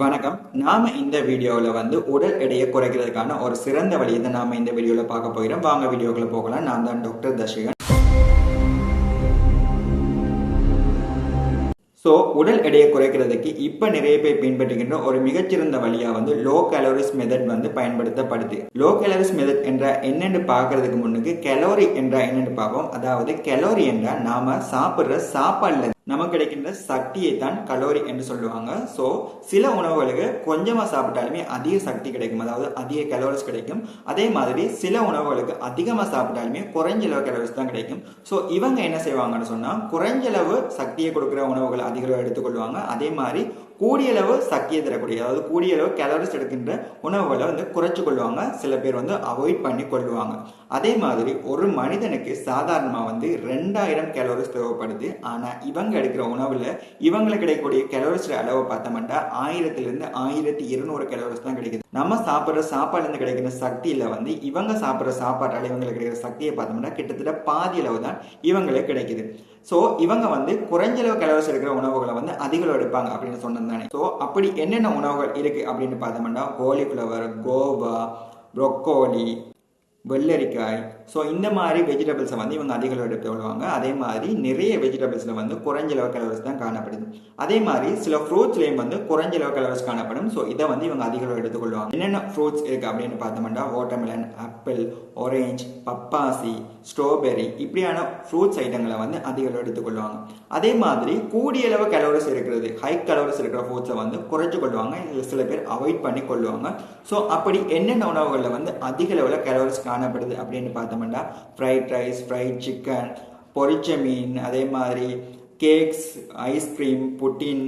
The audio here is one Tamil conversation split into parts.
வணக்கம். நாம இந்த வீடியோவில் வந்து உடல் எடையை குறைக்கிறதுக்கான ஒரு சிறந்த வழியை தான் நாம இந்த வீடியோவில் பார்க்க போகிறோம் வாங்க வீடியோக்குள்ள போகலாம். நான் தான் டாக்டர் தர்ஷிகன். ஸோ உடல் எடையை குறைக்கிறதுக்கு இப்போ நிறைய பேர் பின்பற்றுகின்ற ஒரு மிகச்சிறந்த வழியாக வந்து லோ கேலோரிஸ் மெதட் வந்து பயன்படுத்தப்படுது. லோ கலோரிஸ் மெதட் என்ற என்னென்னு பார்க்கறதுக்கு முன்னுக்கு கலோரி என்ற என்னென்னு பார்ப்போம். அதாவது கலோரி என்றால் நாம சாப்பிட்ற சாப்பாடுல நமக்கு கிடைக்கின்ற சக்தியை தான் கலோரி என்று சொல்லுவாங்க. ஸோ சில உணவுகளுக்கு கொஞ்சமாக சாப்பிட்டாலுமே அதிக சக்தி கிடைக்கும். அதாவது அதிக கலோரிஸ் கிடைக்கும். அதே மாதிரி சில உணவுகளுக்கு அதிகமாக சாப்பிட்டாலுமே குறைஞ்ச அளவு கலோரிஸ் தான் கிடைக்கும். ஸோ இவங்க என்ன செய்வாங்கன்னு சொன்னால் குறைஞ்ச அளவு சக்தியை கொடுக்குற உணவுகளை அதிக அளவு எடுத்துக்கொள்வாங்க. அதே மாதிரி கூடிய அளவு சக்தியை தரக்கூடிய அதாவது கூடிய அளவு கேலரிஸ் எடுக்கின்ற உணவுகளை வந்து குறைச்சு கொள்வாங்க சில பேர் வந்து அவாய்ட் பண்ணி கொள்வாங்க அதே மாதிரி ஒரு மனிதனுக்கு சாதாரணமாக வந்து ரெண்டாயிரம் கேலோரிஸ் தேவைப்படுது. ஆனால் இவங்க எடுக்கிற உணவில் இவங்களுக்கு கிடைக்கக்கூடிய கேலோரிஸ் அளவை பார்த்தோம்னா ஆயிரத்துலேருந்து ஆயிரத்தி இருநூறு கேலோரிஸ் தான் கிடைக்குது. நம்ம சாப்பிட்ற சாப்பாடுலேருந்து கிடைக்கிற சக்தியில் வந்து இவங்க சாப்பிட்ற சாப்பாட்டால் இவங்களுக்கு கிடைக்கிற சக்தியை பார்த்தோம்னா கிட்டத்தட்ட பாதி அளவு தான் இவங்களுக்கு கிடைக்குது. ஸோ இவங்க வந்து குறைஞ்ச அளவு கலோரிஸ் இருக்கிற உணவுகளை வந்து அதிக அளவு எடுப்பாங்க அப்படின்னு சொன்னது தானே. ஸோ அப்படி என்னென்ன உணவுகள் இருக்குது அப்படின்னு பார்த்தோம்னா கோலிஃப்ளவர் கோவா ப்ரொக்கோலி வெள்ளரிக்காய் ஸோ இந்த மாதிரி வெஜிடபிள்ஸை வந்து இவங்க அதிக அளவு எடுத்து கொள்வாங்க. அதே மாதிரி நிறைய வெஜிடபிள்ஸில் வந்து குறைஞ்ச அளவு கலோரிஸ் தான் காணப்படுது. அதே மாதிரி சில ஃப்ரூட்ஸ்லேயும் வந்து குறைஞ்ச அளவு கலோரிஸ் காணப்படும். ஸோ இதை வந்து இவங்க அதிக அளவு எடுத்துக்கொள்வாங்க என்னென்ன ஃப்ரூட்ஸ் இருக்குது அப்படின்னு பார்த்தோம்னா வாட்டர்மெலன் ஆப்பிள் ஆரேஞ்ச் பப்பாசி ஸ்ட்ராபெரி இப்படியான ஃப்ரூட்ஸ் ஐட்டங்களை வந்து அதிக அளவு எடுத்துக்கொள்வாங்க அதே மாதிரி கூடிய அளவு கலோரிஸ் இருக்கிறது ஹை கலோரிஸ் இருக்கிற ஃப்ரூட்ஸை வந்து குறைச்சு கொள்வாங்க. இல்லை சில பேர் அவாய்ட் பண்ணி கொள்வாங்க. ஸோ அப்படி என்னென்ன உணவுகளில் வந்து அதிக அளவில் கலோரிஸ் காணப்படுது அப்படின்னு பார்த்தோம்னா ஃப்ரைட் ரைஸ் ஃப்ரைட் சிக்கன் பொரிச்ச மீன் அதே மாதிரி cakes ice cream pudding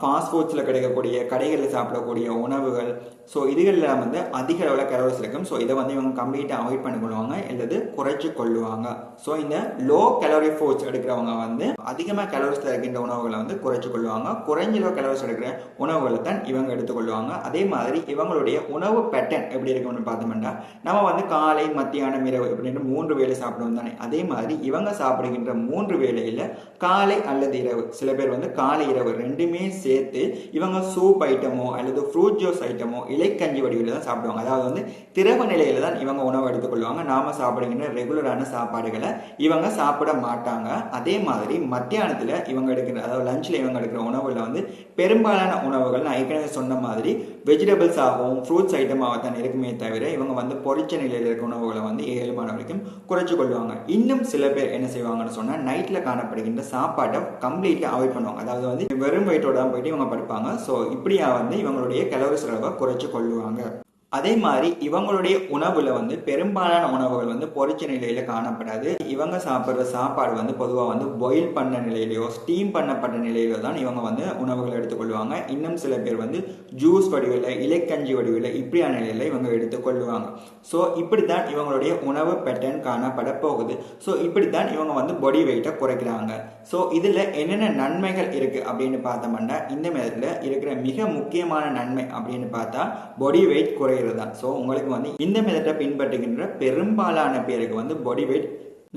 fast ஃபுட்ஸில் கிடைக்கக்கூடிய கடைகளில் சாப்பிடக்கூடிய உணவுகள் ஸோ இதுகளில் வந்து அதிக அளவில் கலோரிஸ் இருக்கும் ஸோ இதை வந்து இவங்க கம்ப்ளீட்டாக அவாய்ட் பண்ணி கொள்வாங்க அல்லது குறைச்சி கொள்ளுவாங்க. ஸோ இந்த லோ கலோரி ஃபுட்ஸ் எடுக்கிறவங்க வந்து அதிகமாக கலோரிஸில் இருக்கின்ற உணவுகளை வந்து குறைச்சி கொள்வாங்க குறைஞ்ச லோ கலோரிஸ் எடுக்கிற உணவுகளை தான் இவங்க எடுத்துக்கொள்வாங்க. அதே மாதிரி இவங்களுடைய உணவு பேட்டர்ன் எப்படி இருக்கும்னு பார்த்தோம்னா நம்ம வந்து காலை மத்தியானம் இரவு இப்படின்னு மூன்று வேலை சாப்பிடுவோம் தானே. அதே மாதிரி இவங்க சாப்பிடுகின்ற மூன்று வேலையில் காலை அல்லது இரவு சில பேர் வந்து காலை இரவு ரெண்டுமே சேர்த்து இவங்க சூப் ஐட்டமோ அல்லது ஃப்ரூட் ஜூஸ் ஐட்டமோ இலைக்கஞ்சி வடிவில் தான் சாப்பிடுவாங்க. அதாவது வந்து திரவ நிலையில தான் இவங்க உணவு எடுத்துக்கொள்வாங்க. நாம சாப்பிடுகின்ற ரெகுலரான சாப்பாடுகளை இவங்க சாப்பிட மாட்டாங்க. அதே மாதிரி மத்தியானத்தில் இவங்க எடுக்கிற அதாவது லஞ்சில் இவங்க எடுக்கிற உணவுல வந்து பெரும்பாலான உணவுகள் நான் ஏற்கனவே சொன்ன மாதிரி வெஜிடபிள்ஸ் ஆகவும் ஃப்ரூட்ஸ் ஐட்டமாக தான் இருக்குமே தவிர இவங்க வந்து பொரிச்ச நிலையில் இருக்க உணவுகளை வந்து ஏழு மணி வரைக்கும் குறைச்சு கொள்வாங்க. இன்னும் சில பேர் என்ன செய்வாங்கன்னு சொன்னால் நைட்டில் காணப்படுகின்ற சாப்பாட்டை கம்ப்ளீட்டாக அவாய்ட் பண்ணுவாங்க. அதாவது வந்து வெறும் வயிற்றோட தான் போயிட்டு இவங்க படுப்பாங்க. ஸோ இப்படியா வந்து இவங்களுடைய கலோரி செலவை குறைச்சு கொள்ளுவாங்க. அதே மாதிரி இவங்களுடைய உணவுல வந்து பெரும்பாலான உணவுகள் வந்து பொறிச்ச நிலையில காணப்படாது. இவங்க சாப்பிட்ற சாப்பாடு வந்து பொதுவாக வந்து பாயில் பண்ண நிலையிலையோ ஸ்டீம் பண்ணப்பட்ட நிலையிலோ தான் இவங்க வந்து உணவுகள் எடுத்துக்கொள்வாங்க. இன்னும் சில பேர் வந்து ஜூஸ் வடிவில் இலைக்கஞ்சி வடிவில் இப்படியான நிலையில இவங்க எடுத்துக்கொள்வாங்க. ஸோ இப்படித்தான் இவங்களுடைய உணவு பேட்டர்ன் காணப்பட போகுது. ஸோ இப்படித்தான் இவங்க வந்து பாடி வெயிட்டை குறைக்கிறாங்க. ஸோ இதில் என்னென்ன நன்மைகள் இருக்கு அப்படின்னு பார்த்தோம்னா இந்த மாதிரி இருக்கிற மிக முக்கியமான நன்மை அப்படின்னு பார்த்தா பாடி வெயிட் குறை குறைகிறது தான் ஸோ உங்களுக்கு வந்து இந்த மெதட்டை பின்பற்றுகின்ற பெரும்பாலான பேருக்கு வந்து பாடி வெயிட்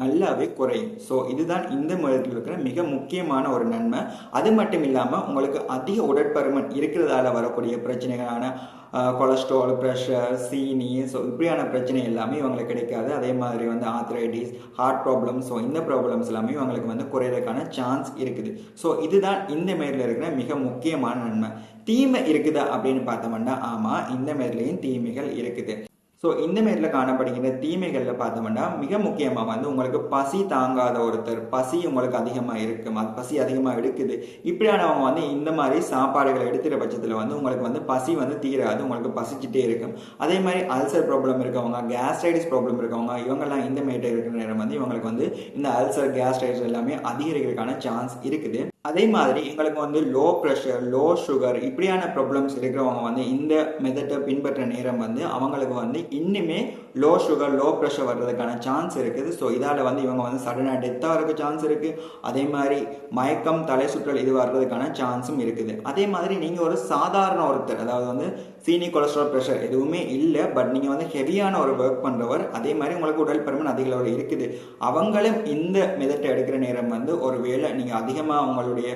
நல்லாவே குறையும். ஸோ இதுதான் இந்த முறையில் இருக்கிற மிக முக்கியமான ஒரு நன்மை. அது மட்டும் இல்லாமல் உங்களுக்கு அதிக உடற்பருமன் இருக்கிறதால வரக்கூடிய பிரச்சனைகளான கொலஸ்ட்ரால் ப்ரெஷர் சீனி ஸோ இப்படியான பிரச்சனை எல்லாமே இவங்களுக்கு கிடைக்காது. அதே மாதிரி வந்து ஆத்ரைட்டிஸ் ஹார்ட் ப்ராப்ளம் ஸோ இந்த ப்ராப்ளம்ஸ் எல்லாமே இவங்களுக்கு வந்து குறையிறதுக்கான சான்ஸ் இருக்குது. ஸோ இதுதான் இந்த மாரியில் இருக்கிற மிக முக்கியமான நன்மை. தீமை இருக்குதா அப்படின்னு பார்த்தோம்னா ஆமாம் இந்த மாரிலையும் தீமைகள் இருக்குது. ஸோ இந்த மாரியில் காணப்படுகின்ற தீமைகளில் பார்த்தோம்னா மிக முக்கியமாக வந்து உங்களுக்கு பசி தாங்காத ஒருத்தர் பசி உங்களுக்கு அதிகமாக இருக்கும் அது பசி அதிகமாக எடுக்குது. இப்படியானவங்க வந்து இந்த மாதிரி சாப்பாடுகளை எடுத்துகிற பட்சத்தில் வந்து உங்களுக்கு வந்து பசி வந்து தீராது உங்களுக்கு பசிச்சுட்டே இருக்கும். அதே மாதிரி அல்சர் ப்ராப்ளம் இருக்கவங்க கேஸ்ட்ரைடிஸ் ப்ராப்ளம் இருக்கவங்க இவங்கெல்லாம் இந்த மாரி இருக்கிற நேரம் வந்து இவங்களுக்கு வந்து இந்த அல்சர் கேஸ்ட்ரைடிஸ் எல்லாமே அதிகரிக்கிறதுக்கான சான்ஸ் இருக்குது. அதே மாதிரி எங்களுக்கு வந்து லோ ப்ரெஷர் லோ சுகர் இப்படியான ப்ராப்ளம்ஸ் இருக்கிறவங்க வந்து இந்த மெத்தட்டை பின்பற்ற நேரம் வந்து அவங்களுக்கு வந்து இன்னுமே லோ சுகர் லோ ப்ரெஷர் வர்றதுக்கான சான்ஸ் இருக்குது. ஸோ இதால் வந்து இவங்க வந்து சடனாக டெத்தாக இருக்க சான்ஸ் இருக்குது அதே மாதிரி மயக்கம் தலை சுற்றல் இது வர்றதுக்கான சான்ஸும் இருக்குது. அதே மாதிரி நீங்கள் ஒரு சாதாரண ஒருத்தர் அதாவது வந்து சீனி கொலஸ்ட்ரால் ப்ரெஷர் எதுவுமே இல்லை பட் நீங்கள் வந்து ஹெவியான ஒரு ஒர்க் பண்ணுறவர் அதே மாதிரி உங்களுக்கு உடல் பருமன் அதிக அளவில் இருக்குது. அவங்களும் இந்த மெதட்டை எடுக்கிற நேரம் வந்து ஒரு வேளை நீங்கள் அதிகமாக உங்களுடைய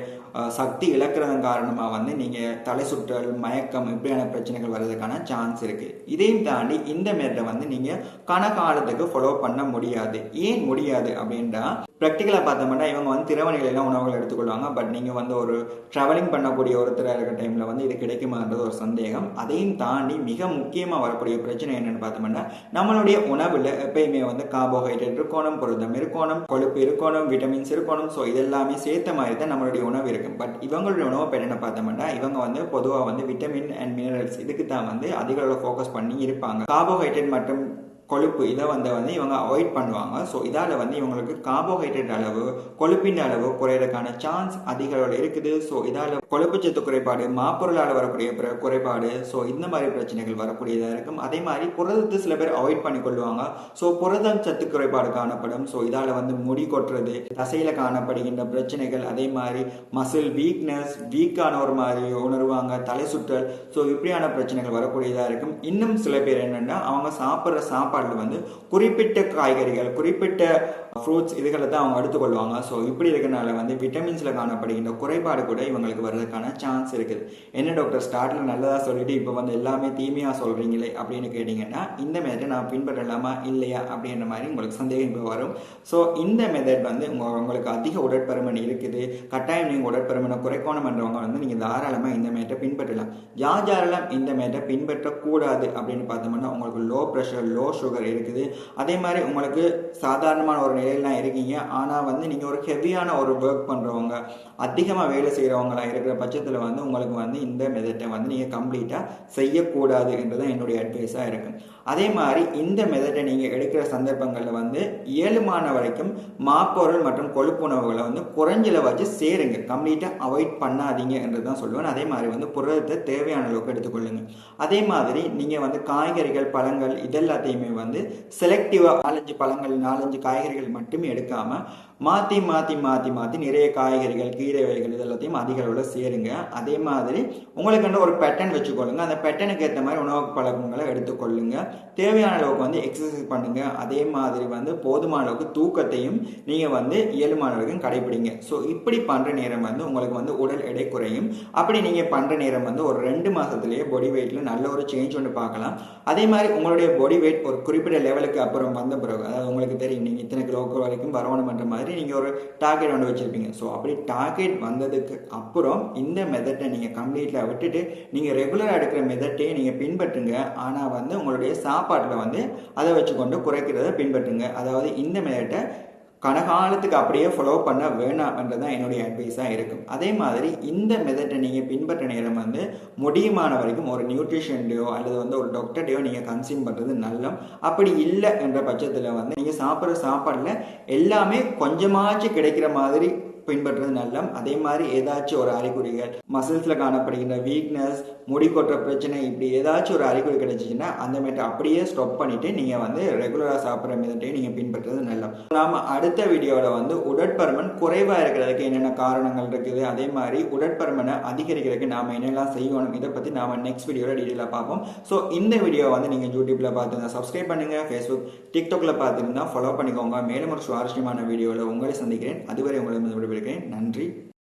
சக்தி இழக்கிறதன் காரணமாக வந்து நீங்கள் தலை சுற்றல் மயக்கம் இப்படியான பிரச்சனைகள் வர்றதுக்கான சான்ஸ் இருக்குது இதையும் தாண்டி இந்த மெத்தடை வந்து நீங்கள் கணக்காலத்துக்கு ஃபாலோ பண்ண முடியாது. ஏன் முடியாது அப்படின்றா ப்ராக்டிக்கலாக பார்த்தோம்னா இவங்க வந்து திரவ நிலையில உணவுகள் எடுத்துக்கொள்வாங்க. பட் நீங்கள் வந்து ஒரு ட்ராவலிங் பண்ணக்கூடிய ஒருத்தராக இருக்கிற டைமில் வந்து இது கிடைக்குமான்றது ஒரு சந்தேகம். அதையும் தாண்டி மிக முக்கியமாக வரக்கூடிய பிரச்சனை என்னென்னு பார்த்தோம்னா நம்மளுடைய உணவில் எப்பயுமே வந்து கார்போஹைட்ரேட் இருக்கணும் புரதம் இருக்கணும் கொழுப்பு இருக்கணும் விட்டமின்ஸ் இருக்கணும். ஸோ இதெல்லாமே சேர்த்த மாதிரி தான் நம்மளுடைய உணவு இருக்கும் பட் இவங்களுடைய உணவு பெண்ணை பார்த்தோம்னா இவங்க வந்து பொதுவாக வந்து விட்டமின் அண்ட் மினரல்ஸ் இதுக்கு தான் வந்து அதிகளவில் ஃபோக்கஸ் பண்ணி இருப்பாங்க. கார்போஹைட்ரேட் மற்றும் கொழுப்பு இதை வந்து வந்து இவங்க அவாய்ட் பண்ணுவாங்க. ஸோ இதால் வந்து இவங்களுக்கு கார்போஹைட்ரேட் அளவு கொழுப்பின் அளவு குறையிறதுக்கான சான்ஸ் அதிக அளவில் இருக்குது. ஸோ இதால் கொழுப்பு சத்து குறைபாடு மாப்பொருளால் வரக்கூடிய பிற- குறைபாடு ஸோ இந்த மாதிரி பிரச்சனைகள் வரக்கூடியதாக இருக்கும். அதே மாதிரி புரதத்தை சில பேர் அவாய்ட் பண்ணி கொள்வாங்க ஸோ புரதம் சத்து குறைபாடு காணப்படும். ஸோ இதால் வந்து முடி கொட்டுறது தசையில் காணப்படுகின்ற பிரச்சனைகள் அதே மாதிரி மசில் வீக்னஸ் வீக்கான ஒரு மாதிரி உணர்வாங்க தலை சுற்றல். ஸோ இப்படியான பிரச்சனைகள் வரக்கூடியதாக இருக்கும். இன்னும் சில பேர் என்னென்னா அவங்க சாப்பிட்ற சாப்பாடில் வந்து குறிப்பிட்ட காய்கறிகள் குறிப்பிட்ட ஃப்ரூட்ஸ் இதுகளை தான் அவங்க எடுத்துக்கொள்வாங்க. ஸோ இப்படி இருக்கிறனால வந்து விட்டமின்ஸில் காணப்படுகின்ற குறைபாடு கூட இவங்களுக்கு வர்றதுக்கான சான்ஸ் இருக்குது. என்ன டாக்டர் ஸ்டார்டில் நல்லதாக சொல்லிட்டு இப்போ வந்து எல்லாமே தீமையாக சொல்கிறீங்களே அப்படின்னு கேட்டிங்கன்னா இந்த மெத்தட் நான் பின்பற்றலாமா இல்லையா அப்படின்ற மாதிரி உங்களுக்கு சந்தேகம் இப்போ வரும். ஸோ இந்த மெத்தட் வந்து உங்க- உங்களுக்கு அதிக உடற்பருமன் இருக்குது. கட்டாயம் நீங்கள் உடற்பருமனை குறைக்கணும்ன்றவங்க வந்து நீங்கள் தாராளமாக இந்த மேட்டை பின்பற்றலாம். யார் யாரெல்லாம் இந்த மேட்டை பின்பற்றக்கூடாது அப்படின்னு பார்த்தோம்னா உங்களுக்கு லோ ப்ரெஷர் லோ சுகர் இருக்குது. அதே மாதிரி உங்களுக்கு சாதாரணமான ஒரு நிலையிலாம் இருக்கீங்க. ஆனால் வந்து நீங்கள் ஒரு ஹெவியான ஒரு ஒர்க் பண்ணுறவங்க அதிகமாக வேலை செய்கிறவங்களா இருக்கிற பட்சத்தில் வந்து உங்களுக்கு வந்து இந்த மெதட்டை வந்து நீங்கள் கம்ப்ளீட்டாக செய்யக்கூடாது என்றுதான் என்னுடைய அட்வைஸாக இருக்கும் அதே மாதிரி இந்த மெதட்டை நீங்கள் எடுக்கிற சந்தர்ப்பங்களில் வந்து இயலுமான வரைக்கும் மாப்பொருள் மற்றும் கொழுப்பு உணவுகளை வந்து குறைஞ்சல வச்சு சேருங்க. கம்ப்ளீட்டாக அவாய்ட் பண்ணாதீங்க என்று தான் சொல்லுவேன். அதே மாதிரி வந்து புரதத்தை தேவையான அளவுக்கு எடுத்துக்கொள்ளுங்க. அதே மாதிரி நீங்கள் வந்து காய்கறிகள் பழங்கள் இதெல்லாத்தையுமே வந்து செலக்டிவாக நாலஞ்சு பழங்கள் நாலஞ்சு காய்கறிகள் மட்டுமே எடுக்காமல் மாற்றி மாற்றி மாற்றி மாற்றி நிறைய காய்கறிகள் கீரை வகைகள் இதெல்லாத்தையும் அதிக அளவில் சேருங்க. அதே மாதிரி உங்களுக்கு ஒரு பேட்டர்ன் வச்சுக்கொள்ளுங்க. அந்த பேட்டர்னுக்கு ஏற்ற மாதிரி உணவு பழக்கங்களை எடுத்துக்கொள்ளுங்க. தேவையான அளவுக்கு வந்து எக்ஸசைஸ் பண்ணுங்க. அதே மாதிரி வந்து போதுமான அளவுக்கு தூக்கத்தையும் நீங்கள் வந்து இயலுமான அளவுக்கு கடைபிடிங்க ஸோ இப்படி பண்ணுற நேரம் வந்து உங்களுக்கு வந்து உடல் எடை குறையும். அப்படி நீங்கள் பண்ணுற நேரம் வந்து ஒரு ரெண்டு மாதத்துலேயே பாடி வெயிட்டில் நல்ல ஒரு சேஞ்ச் ஒன்று பார்க்கலாம். அதே மாதிரி உங்களுடைய பாடி வெயிட் ஒரு குறிப்பிட்ட லெவலுக்கு அப்புறம் வந்த பிறகு அதாவது உங்களுக்கு தெரியும் நீங்கள் இத்தனை கிலோ வரைக்கும் வரணுமன்ற மாதிரி நீங்கள் ஒரு டார்கெட் ஒன்று வச்சுருப்பீங்க. ஸோ அப்படி டார்கெட் வந்ததுக்கு அப்புறம் இந்த மெத்தட்டை நீங்கள் கம்ப்ளீட்டாக விட்டுட்டு நீங்கள் ரெகுலராக எடுக்கிற மெத்தட்டையே நீங்கள் பின்பற்றுங்க. ஆனால் வந்து உங்களுடைய சாப்பாட்டில் வந்து அதை வச்சுக்கொண்டு குறைக்கிறத பின்பற்றுங்க. அதாவது இந்த மெத்தட்டை கனகாலத்துக்கு அப்படியே ஃபாலோ பண்ண வேணாம்ன்றது தான் என்னுடைய அட்வைஸாக இருக்கும். அதே மாதிரி இந்த மெதட்டை நீங்கள் பின்பற்ற நேரம் வந்து முடியுமான வரைக்கும் ஒரு நியூட்ரிஷன்டையோ அல்லது வந்து ஒரு டாக்டர்டையோ நீங்கள் கன்சியூம் பண்ணுறது நல்லம். அப்படி இல்லை என்ற பட்சத்தில் வந்து நீங்கள் சாப்பிட்ற சாப்பாடில் எல்லாமே கொஞ்சமாச்சும் கிடைக்கிற மாதிரி பின்பற்றுறது நல்லம். அதே மாதிரி ஏதாச்சும் ஒரு அறிகுறிகள் மசில்ஸில் காணப்படுகின்ற வீக்னஸ் முடி கொட்டுற பிரச்சனை இப்படி ஏதாச்சும் ஒரு அறிகுறி கிடைச்சிச்சுன்னா அந்த மெட்டை அப்படியே ஸ்டாப் பண்ணிவிட்டு நீங்கள் வந்து ரெகுலராக சாப்பிட்ற மெத்தட்டையும் நீங்கள் பின்பற்றுறது நல்லது. நாம் அடுத்த வீடியோவில் வந்து உடற்பருமன் குறைவாக இருக்கிறதுக்கு என்னென்ன காரணங்கள் இருக்குது? அதே மாதிரி உடற்பருமனை அதிகரிக்கிறதுக்கு நாம் என்னெல்லாம் செய்யணும்? இதை பற்றி நாம் நெக்ஸ்ட் வீடியோவில் டீட்டெயிலாக பார்ப்போம். ஸோ இந்த வீடியோ வந்து நீங்கள் யூடியூப்பில் பார்த்துருந்தா சப்ஸ்கிரைப் பண்ணுங்கள் ஃபேஸ்புக் டிக்டாக்ல பார்த்துருந்தா ஃபாலோ பண்ணிக்கோங்க. மேலும் ஒரு சுவாரஸ்யமான வீடியோவில் உங்களை சந்திக்கிறேன். அதுவரை உங்களை விடைபெறுகிறேன். நன்றி.